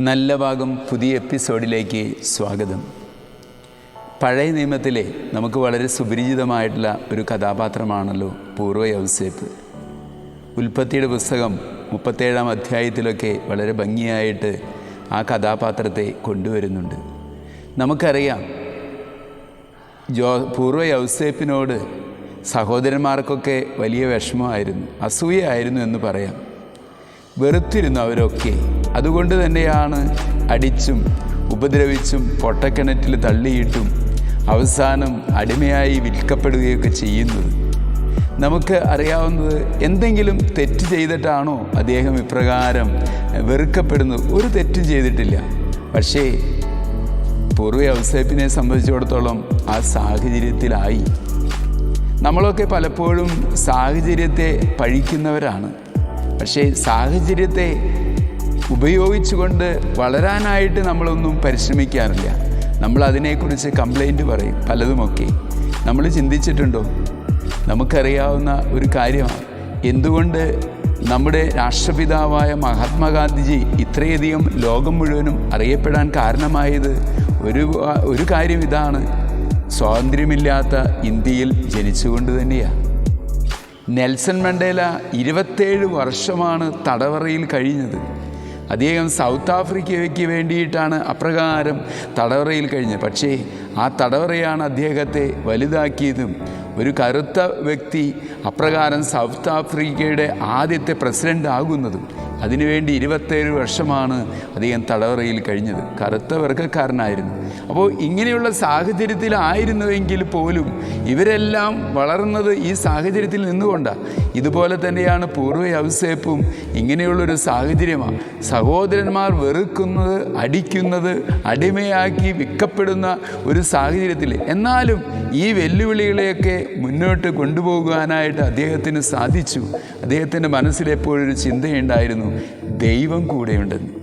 നല്ല ഭാഗം പുതിയ എപ്പിസോഡിലേക്ക് സ്വാഗതം. പഴയ നിയമത്തിലെ നമുക്ക് വളരെ സുപരിചിതമായിട്ടുള്ള ഒരു കഥാപാത്രമാണല്ലോ പൂർവ യൗസേപ്പ് ഉൽപ്പത്തിയുടെ പുസ്തകം മുപ്പത്തേഴാം അധ്യായത്തിലൊക്കെ വളരെ ഭംഗിയായിട്ട് ആ കഥാപാത്രത്തെ കൊണ്ടുവരുന്നുണ്ട്. നമുക്കറിയാം ജോ പൂർവ യൗസേപ്പിനോട് സഹോദരന്മാർക്കൊക്കെ വലിയ വിഷമമായിരുന്നു അസൂയയായിരുന്നു എന്ന് പറയാം. വെറുത്തിരുന്നു അവരൊക്കെ അതുകൊണ്ട് തന്നെയാണ് അടിച്ചും ഉപദ്രവിച്ചും പൊട്ടക്കിണറ്റിൽ തള്ളിയിട്ടും അവസാനം അടിമയായി വിൽക്കപ്പെടുകയൊക്കെ ചെയ്യുന്നത്. നമുക്ക് അറിയാവുന്നത് എന്തെങ്കിലും തെറ്റ് ചെയ്തിട്ടാണോ അദ്ദേഹം ഇപ്രകാരം വെറുക്കപ്പെടുന്നത് ഒരു തെറ്റും ചെയ്തിട്ടില്ല. പക്ഷേ പൂർവ ഔസേപ്പിനെ സംബന്ധിച്ചിടത്തോളം ആ സാഹചര്യത്തിലായി. നമ്മളൊക്കെ പലപ്പോഴും സാഹചര്യത്തെ പഴിക്കുന്നവരാണ്. പക്ഷേ സാഹചര്യത്തെ ഉപയോഗിച്ചുകൊണ്ട് വളരാനായിട്ട് നമ്മളൊന്നും പരിശ്രമിക്കാറില്ല. നമ്മൾ അതിനെക്കുറിച്ച് കംപ്ലൈന്റ് പറയും പലതുമൊക്കെ. നമ്മൾ ചിന്തിച്ചിട്ടുണ്ടോ? നമുക്കറിയാവുന്ന ഒരു കാര്യമാണ്. എന്തുകൊണ്ട് നമ്മുടെ രാഷ്ട്രപിതാവായ മഹാത്മാഗാന്ധിജി ഇത്രയധികം ലോകം മുഴുവനും അറിയപ്പെടാൻ കാരണമായത്? ഒരു ഒരു കാര്യം ഇതാണ്. സ്വാതന്ത്ര്യമില്ലാത്ത ഇന്ത്യയിൽ ജനിച്ചുകൊണ്ട് തന്നെയാണ് നെൽസൺ മണ്ടേല ഇരുപത്തേഴ് വർഷമാണ് തടവറയിൽ കഴിഞ്ഞത്. അദ്ദേഹം സൗത്ത് ആഫ്രിക്കയ്ക്ക് വേണ്ടിയിട്ടാണ് അപ്രകാരം തടവറയിൽ കഴിഞ്ഞത്. പക്ഷേ ആ തടവറയാണ് അദ്ദേഹത്തെ വലുതാക്കിയതും. ഒരു കറുത്ത വ്യക്തി അപ്രകാരം സൗത്ത് ആഫ്രിക്കയുടെ ആദ്യത്തെ പ്രസിഡന്റ് ആകുന്നതും. അതിനുവേണ്ടി ഇരുപത്തേഴ് വർഷമാണ് അദ്ദേഹം തടവറയിൽ കഴിഞ്ഞത്. കറുത്ത വർഗക്കാരനായിരുന്നു. അപ്പോൾ ഇങ്ങനെയുള്ള സാഹചര്യത്തിലായിരുന്നുവെങ്കിൽ പോലും ഇവരെല്ലാം വളർന്നത് ഈ സാഹചര്യത്തിൽ നിന്നുകൊണ്ടാണ് ഇതുപോലെ തന്നെയാണ് പൂർവ ഔസേപ്പും ഇങ്ങനെയുള്ളൊരു സാഹചര്യമാണ് സഹോദരന്മാർ വെറുക്കുന്നത് അടിക്കുന്നത് അടിമയാക്കി വിൽക്കപ്പെടുന്ന ഒരു സാഹചര്യത്തിൽ. എന്നാലും ഈ വെല്ലുവിളികളെയൊക്കെ മുന്നോട്ട് കൊണ്ടുപോകാനായിട്ട് അദ്ദേഹത്തിന് സാധിച്ചു. അദ്ദേഹത്തിന്റെ മനസ്സിലെപ്പോഴൊരു ചിന്തയുണ്ടായിരുന്നു. ദൈവം കൂടെയുണ്ടെന്ന്.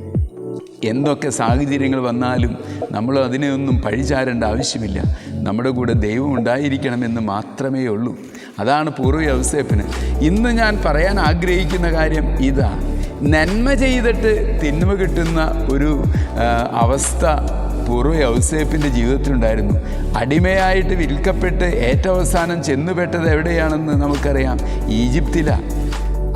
എന്തൊക്കെ സാഹചര്യങ്ങൾ വന്നാലും നമ്മൾ അതിനെയൊന്നും പഴിചാരേണ്ട ആവശ്യമില്ല. നമ്മുടെ കൂടെ ദൈവം ഉണ്ടായിരിക്കണമെന്ന് മാത്രമേ ഉള്ളൂ. അതാണ് പൂർവ യൗസേപ്പിന് ഇന്ന് ഞാൻ പറയാൻ ആഗ്രഹിക്കുന്ന കാര്യം ഇതാ. നന്മ ചെയ്തിട്ട് തിന്മ കിട്ടുന്ന ഒരു അവസ്ഥ പൂർവ ഔസേപ്പിന്റെ ജീവിതത്തിലുണ്ടായിരുന്നു. അടിമയായിട്ട് വിൽക്കപ്പെട്ട് ഏറ്റവും അവസാനം ചെന്നുപെട്ടത് എവിടെയാണെന്ന് നമുക്കറിയാം. ഈജിപ്തിലാണ്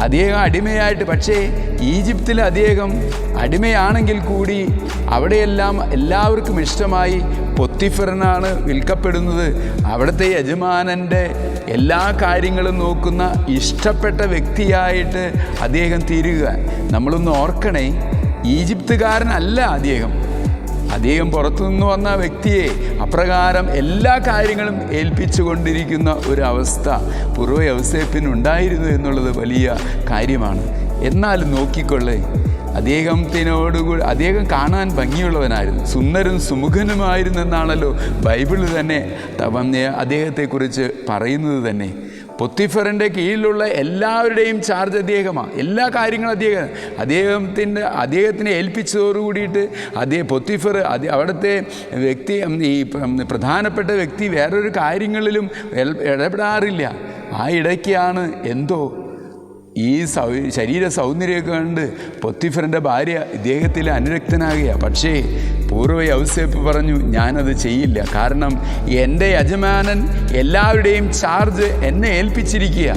അദ്ദേഹം അടിമയായിട്ട് പക്ഷേ ഈജിപ്തിൽ അദ്ദേഹം അടിമയാണെങ്കിൽ കൂടി അവിടെയെല്ലാം എല്ലാവർക്കും ഇഷ്ടമായി പൊത്തിഫറിനാണ് വിൽക്കപ്പെടുന്നത്. അവിടുത്തെ യജമാനന്റെ എല്ലാ കാര്യങ്ങളും നോക്കുന്ന ഇഷ്ടപ്പെട്ട വ്യക്തിയായിട്ട് അദ്ദേഹം തീരുക. നമ്മളൊന്ന് ഓർക്കണേ ഈജിപ്തുകാരനല്ല അദ്ദേഹം അദ്ദേഹം പുറത്തുനിന്ന് വന്ന വ്യക്തിയെ അപ്രകാരം എല്ലാ കാര്യങ്ങളും ഏൽപ്പിച്ചു കൊണ്ടിരിക്കുന്ന ഒരവസ്ഥ പൂർവ യൗസേപ്പിനുണ്ടായിരുന്നു എന്നുള്ളത് വലിയ കാര്യമാണ്. എന്നാലും നോക്കിക്കൊള്ളേ അദ്ദേഹത്തിനോടുകൂടി അദ്ദേഹം കാണാൻ ഭംഗിയുള്ളവനായിരുന്നു. സുന്ദരും സുമുഖനുമായിരുന്നു എന്നാണല്ലോ ബൈബിളിൽ തന്നെ അദ്ദേഹത്തെക്കുറിച്ച് പറയുന്നത് തന്നെ. പൊത്തിഫറിന്റെ കീഴിലുള്ള എല്ലാവരുടെയും ചാർജ് അദ്ദേഹമാണ്. എല്ലാ കാര്യങ്ങളും അദ്ദേഹം അദ്ദേഹത്തിന്റെ അദ്ദേഹത്തിനെ ഏൽപ്പിച്ചതോടു കൂടിയിട്ട് അദ്ദേഹം പൊത്തിഫർ അവിടുത്തെ വ്യക്തി ഈ പ്രധാനപ്പെട്ട വ്യക്തി വേറൊരു കാര്യങ്ങളിലും ഇടപെടാറില്ല. ആ ഇടയ്ക്കാണ് എന്തോ ഈ സൗ ശരീര സൗന്ദര്യമൊക്കെ കണ്ട് പൊത്തിഫറിന്റെ ഭാര്യ ഇദ്ദേഹത്തിൽ അനുരക്തനാകുക. പക്ഷേ പൂർവ യൗസേപ്പ് പറഞ്ഞു ഞാനത് ചെയ്യില്ല. കാരണം എന്റെ യജമാനൻ എല്ലാവരുടെയും ചാർജ് എന്നെ ഏൽപ്പിച്ചിരിക്കുക.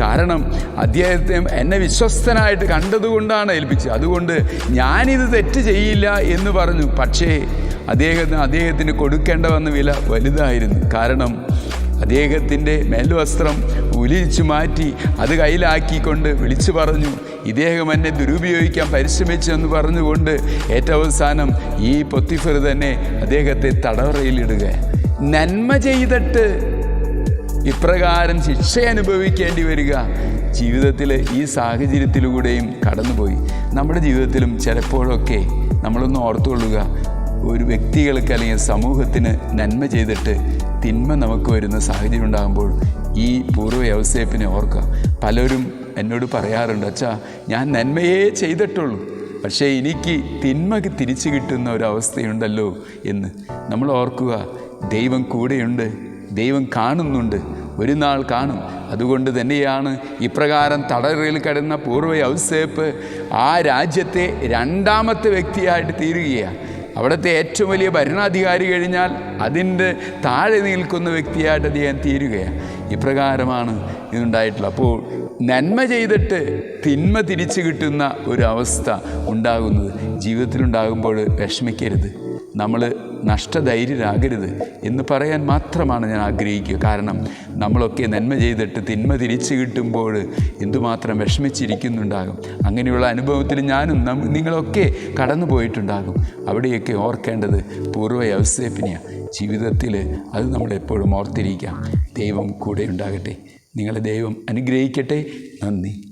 കാരണം അദ്ദേഹത്തെ എന്നെ വിശ്വസ്തനായിട്ട് കണ്ടതുകൊണ്ടാണ് ഏൽപ്പിച്ചത്. അതുകൊണ്ട് ഞാനിത് തെറ്റ് ചെയ്യില്ല എന്ന് പറഞ്ഞു. പക്ഷേ അദ്ദേഹത്തിന് അദ്ദേഹത്തിന് കൊടുക്കേണ്ട വന്ന വില വലുതായിരുന്നു. കാരണം അദ്ദേഹത്തിന്റെ മേൽവസ്ത്രം ഉലിച്ചു മാറ്റി അത് കയ്യിലാക്കിക്കൊണ്ട് വിളിച്ചു പറഞ്ഞു ഇദ്ദേഹം എന്നെ ദുരുപയോഗിക്കാൻ പരിശ്രമിച്ചെന്ന് പറഞ്ഞുകൊണ്ട് ഏറ്റവും അവസാനം ഈ പൊത്തിഫർ തന്നെ അദ്ദേഹത്തെ തടവറയിലിടുക. നന്മ ചെയ്തിട്ട് ഇപ്രകാരം ശിക്ഷ അനുഭവിക്കേണ്ടി വരിക. ജീവിതത്തിൽ ഈ സാഹചര്യത്തിലൂടെയും കടന്നുപോയി. നമ്മുടെ ജീവിതത്തിലും ചിലപ്പോഴൊക്കെ നമ്മളൊന്ന് ഓർത്തുകൊള്ളുക. ഒരു വ്യക്തികൾക്ക് അല്ലെങ്കിൽ സമൂഹത്തിന് നന്മ ചെയ്തിട്ട് തിന്മ നമുക്ക് വരുന്ന സാഹചര്യം ഉണ്ടാകുമ്പോൾ ഈ പൂർവ യവസേപ്പിനെ ഓർക്കുക. പലരും എന്നോട് പറയാറുണ്ട് അച്ഛാ ഞാൻ നന്മയേ ചെയ്തിട്ടുള്ളൂ. പക്ഷേ എനിക്ക് തിന്മക്ക് തിരിച്ചു കിട്ടുന്ന ഒരവസ്ഥയുണ്ടല്ലോ എന്ന്. നമ്മൾ ഓർക്കുക ദൈവം കൂടെയുണ്ട് ദൈവം കാണുന്നുണ്ട് ഒരു നാൾ കാണും. അതുകൊണ്ട് തന്നെയാണ് ഇപ്രകാരം തടറിൽ കിടന്ന പൂർവ ഔസേപ്പ് ആ രാജ്യത്തെ രണ്ടാമത്തെ വ്യക്തിയായിട്ട് തീരുകയാണ്. അവിടുത്തെ ഏറ്റവും വലിയ ഭരണാധികാരി കഴിഞ്ഞാൽ അതിന്റെ താഴെ നിൽക്കുന്ന വ്യക്തിയായിട്ട് അദ്ദേഹം തീരുകയാണ്. ഇപ്രകാരമാണ് ഇതുണ്ടായിട്ടുള്ളത്. അപ്പോൾ നന്മ ചെയ്തിട്ട് തിന്മ തിരിച്ചു കിട്ടുന്ന ഒരു അവസ്ഥ ഉണ്ടാകുന്നത് ജീവിതത്തിലുണ്ടാകുമ്പോൾ വിഷമിക്കരുത്. നമ്മൾ നഷ്ടധൈര്യരാകരുത് എന്ന് പറയാൻ മാത്രമാണ് ഞാൻ ആഗ്രഹിക്കുക. കാരണം നമ്മളൊക്കെ നന്മ ചെയ്തിട്ട് തിന്മ തിരിച്ചു കിട്ടുമ്പോൾ എന്തുമാത്രം വിഷമിച്ചിരിക്കുന്നുണ്ടാകും. അങ്ങനെയുള്ള അനുഭവത്തിൽ ഞാനും നിങ്ങളൊക്കെ കടന്നു പോയിട്ടുണ്ടാകും. അവിടെയൊക്കെ ഓർക്കേണ്ടത് പൂർവ ഔസേപ്പിനെയാണ് ജീവിതത്തിൽ അത് നമ്മളെപ്പോഴും ഓർത്തിരിക്കാം. ദൈവം കൂടെ ഉണ്ടാകട്ടെ. നിങ്ങളെ ദൈവം അനുഗ്രഹിക്കട്ടെ. നന്ദി.